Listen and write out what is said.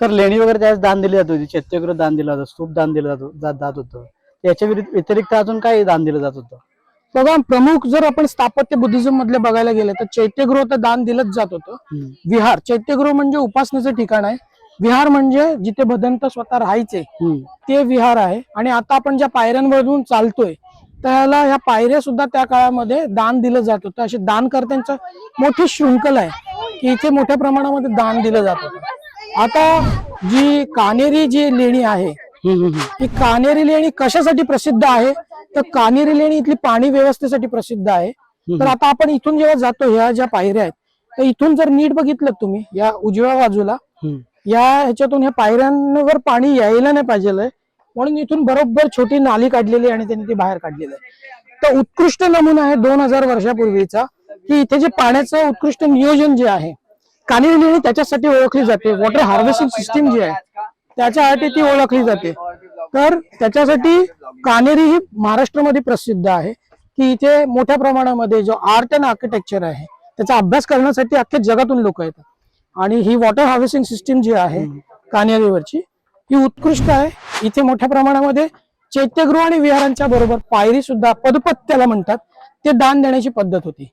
Sir लेणी वगैरे त्यावेळेस दान दिली जात होती. चैत्यगृह दान दिलं जातं स्तूप दान दिलं जात जात जात होतं. याच्या व्यतिरिक्त अजून काय दान दिलं जात होतं? बघा प्रमुख जर आपण स्थापत्य बुद्धिझम मधले बघायला गेले तर चैत्यगृह तर दान दिलंच जात होतं. विहार चैत्यगृह म्हणजे उपासनेचं ठिकाण आहे. विहार म्हणजे जिथे भदंत स्वतः राहायचे. ते विहार आहे. आणि आता आपण ज्या पायऱ्यांमधून चालतोय त्याला ह्या पायऱ्या सुद्धा त्या काळामध्ये दान दिलं जात होतं. अशी दानकर्त्यांचं मोठी शृंखला आहे की इथे मोठ्या प्रमाणामध्ये दान दिलं जात होतं. आता जी कानेरी जी लेणी आहे. ही कानेरी लेणी कशासाठी प्रसिद्ध आहे? तर कानेरी लेणी इथली पाणी व्यवस्थेसाठी प्रसिद्ध आहे. तर आता आपण इथून जेव्हा जातो ह्या ज्या पायऱ्या आहेत तर इथून जर नीट बघितलं तुम्ही या उजव्या बाजूला. या ह्याच्यातून ह्या पायऱ्यांवर पाणी यायला नाही पाहिजे म्हणून इथून बरोबर छोटी नाली काढलेली आणि त्यांनी ती बाहेर काढलेली आहे. तर उत्कृष्ट नमुना आहे दोन हजार वर्षापूर्वीचा की इथे जे पाण्याचं उत्कृष्ट नियोजन जे आहे कानेरी लेणी त्याच्यासाठी ओळखली जाते. वॉटर हार्वेस्टिंग सिस्टीम जी आहे त्याच्यासाठी ती ओळखली जाते. तर त्याच्यासाठी कानेरी ही महाराष्ट्रामध्ये प्रसिद्ध आहे की इथे मोठ्या प्रमाणामध्ये जो आर्ट अँड आर्किटेक्चर आहे त्याचा अभ्यास करण्यासाठी अख्ख्या जगातून लोक येतात. आणि ही वॉटर हार्वेस्टिंग सिस्टीम जी आहे कानेरीवरची ही उत्कृष्ट आहे. इथे मोठ्या प्रमाणामध्ये चैत्यगृह आणि विहारांच्या बरोबर पायरी सुद्धा पदपथ त्याला म्हणतात. ते दान देण्याची पद्धत होती.